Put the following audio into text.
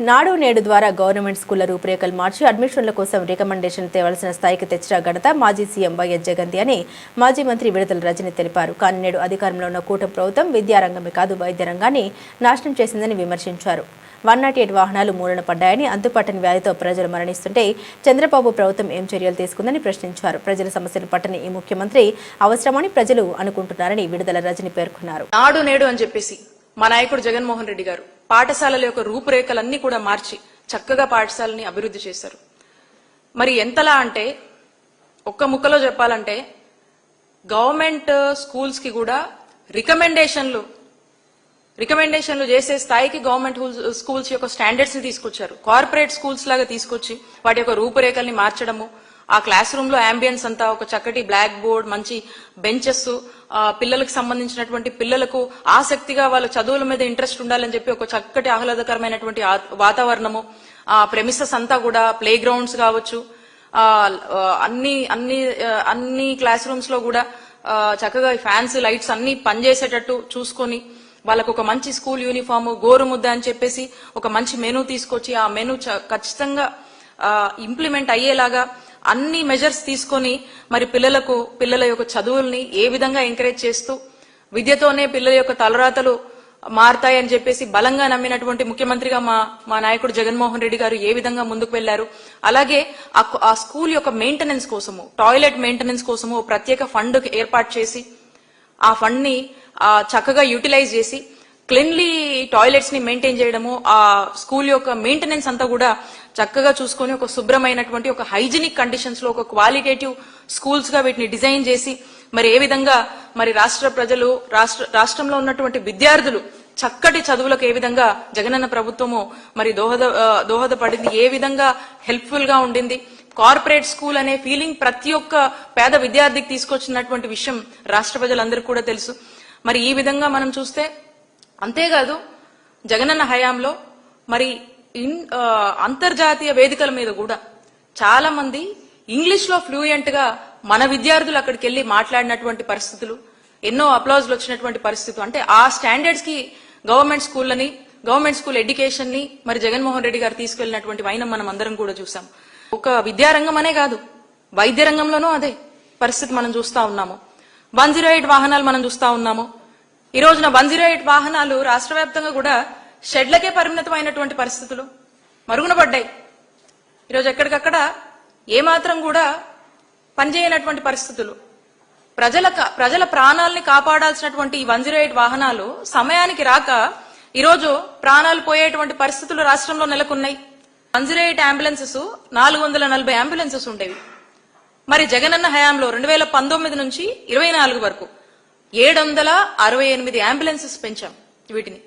నాడు నేడు ద్వారా గవర్నమెంట్ స్కూళ్ళ రూపురేఖలు మార్చి అడ్మిషన్ల కోసం రికమెండేషన్ తేవలసిన స్థాయికి తెచ్చిన ఘనత మాజీ సీఎం వైఎస్ జగన్ది అని మాజీ మంత్రి విడుదల రజని తెలిపారు. కానీ నేడు అధికారంలో ఉన్న కూటమి ప్రభుత్వం విద్యారంగమే కాదు వైద్య రంగాన్ని నాశనం చేసిందని విమర్శించారు. వన్ నాట్ ఎయిట్ వాహనాలు మూలన పడ్డాయని అంతుపట్టని వ్యాధితో ప్రజలు మరణిస్తుంటే చంద్రబాబు ప్రభుత్వం ఏం చర్యలు తీసుకుందని ప్రశ్నించారు. ప్రజల సమస్యలు పట్టని ఈ ముఖ్యమంత్రి అవసరమని ప్రజలు అనుకుంటున్నారని విడుదల రజని పేర్కొన్నారు. నాడు నేడు అని చెప్పేసి మా నాయకుడు జగన్మోహన్ రెడ్డి గారు పాఠశాలల యొక్క రూపురేఖలన్నీ కూడా మార్చి చక్కగా పాఠశాలని అభివృద్ధి చేశారు. మరి ఎంతలా అంటే ఒక్క ముక్కలో చెప్పాలంటే గవర్నమెంట్ స్కూల్స్కి కూడా రికమెండేషన్లు రికమెండేషన్లు చేసే స్థాయికి గవర్నమెంట్ స్కూల్స్ యొక్క స్టాండర్డ్స్ని తీసుకొచ్చారు. కార్పొరేట్ స్కూల్స్ లాగా తీసుకొచ్చి వాటి యొక్క రూపురేఖల్ని మార్చడము ఆ క్లాస్ రూమ్లో అంబియన్స్ అంతా ఒక చక్కటి బ్లాక్ బోర్డ్ మంచి బెంచెస్ పిల్లలకు సంబంధించినటువంటి పిల్లలకు ఆసక్తిగా వాళ్ళ చదువుల మీద ఇంట్రెస్ట్ ఉండాలని చెప్పి ఒక చక్కటి ఆహ్లాదకరమైనటువంటి వాతావరణము ఆ ప్రెమిసెస్ అంతా కూడా ప్లే గ్రౌండ్స్ కావచ్చు అన్ని అన్ని అన్ని క్లాస్ రూమ్స్లో కూడా చక్కగా ఫ్యాన్స్ లైట్స్ అన్ని పనిచేసేటట్టు చూసుకొని వాళ్ళకు ఒక మంచి స్కూల్ యూనిఫామ్ గోరు ముద్ద అని చెప్పేసి ఒక మంచి మెనూ తీసుకొచ్చి ఆ మెనూ చ- ఖచ్చితంగా ఇంప్లిమెంట్ అయ్యేలాగా అన్ని మెజర్స్ తీసుకొని మరి పిల్లలకు పిల్లల యొక్క చదువుల్ని ఏ విధంగా ఎంకరేజ్ చేస్తూ విద్యతోనే పిల్లల యొక్క తలరాతలు మారతాయని చెప్పేసి బలంగా నమ్మినటువంటి ముఖ్యమంత్రిగా మా మా నాయకుడు జగన్మోహన్ రెడ్డి గారు ఏ విధంగా ముందుకు వెళ్ళారు అలాగే ఆ స్కూల్ యొక్క మెయింటెనెన్స్ కోసము టాయిలెట్ మెయింటెనెన్స్ కోసము ప్రత్యేక ఫండ్ ఏర్పాటు చేసి ఆ ఫండ్ని చక్కగా యూటిలైజ్ చేసి క్లీన్లీ టాయిలెట్స్ని మెయింటైన్ చేయడము ఆ స్కూల్ యొక్క మెయింటెనెన్స్ అంతా కూడా చక్కగా చూసుకొని ఒక శుభ్రమైనటువంటి ఒక హైజీనిక్ కండిషన్స్లో ఒక క్వాలిటేటివ్ స్కూల్స్గా వీటిని డిజైన్ చేసి మరి ఏ విధంగా మరి రాష్ట్ర ప్రజలు రాష్ట్ర రాష్ట్రంలో ఉన్నటువంటి విద్యార్థులు చక్కటి చదువులకు ఏ విధంగా జగనన్న ప్రభుత్వము మరి దోహద దోహదపడింది ఏ విధంగా హెల్ప్ఫుల్గా ఉండింది. కార్పొరేట్ స్కూల్ అనే ఫీలింగ్ ప్రతి ఒక్క పేద విద్యార్థికి తీసుకొచ్చినటువంటి విషయం రాష్ట్ర ప్రజలందరికీ కూడా తెలుసు. మరి ఈ విధంగా మనం చూస్తే అంతేకాదు జగనన్న హయాంలో మరి ఇన్ అంతర్జాతీయ వేదికల మీద కూడా చాలా మంది ఇంగ్లీష్లో ఫ్లూయెంట్గా మన విద్యార్థులు అక్కడికి వెళ్ళి మాట్లాడినటువంటి పరిస్థితులు ఎన్నో అప్లాజ్లు వచ్చినటువంటి పరిస్థితులు. అంటే ఆ స్టాండర్డ్స్కి గవర్నమెంట్ స్కూళ్ళని గవర్నమెంట్ స్కూల్ ఎడ్యుకేషన్ని మరి జగన్మోహన్ రెడ్డి గారు తీసుకెళ్ళినటువంటి వైనం మనం అందరం కూడా చూసాం ఒక విద్యారంగం అనే కాదు వైద్య రంగంలోనూ అదే పరిస్థితి మనం చూస్తా ఉన్నాము. వన్ జీరో ఎయిట్ వాహనాలు మనం చూస్తా ఉన్నాము. ఈ రోజున వన్ జీరో ఎయిట్ వాహనాలు రాష్ట్ర వ్యాప్తంగా కూడా షెడ్లకే పరిమితమైనటువంటి పరిస్థితులు మరుగున పడ్డాయి ఈరోజు ఎక్కడికక్కడ ఏమాత్రం కూడా పనిచేయనటువంటి పరిస్థితులు. ప్రజల ప్రజల ప్రాణాలని కాపాడాల్సినటువంటి ఈ వన్ జీరో ఎయిట్ వాహనాలు సమయానికి రాక ఈరోజు ప్రాణాలు పోయేటువంటి పరిస్థితులు రాష్ట్రంలో నెలకొన్నాయి. వన్ జీరో ఎయిట్ అంబులెన్సెస్ నాలుగు వందల నలభై అంబులెన్సెస్ ఉండేవి. మరి జగనన్న హయాంలో రెండు వేల పంతొమ్మిది నుంచి ఇరవై నాలుగు వరకు ఏడు వందల అరవై ఎనిమిది అంబులెన్సెస్ పెంచాం వీటిని.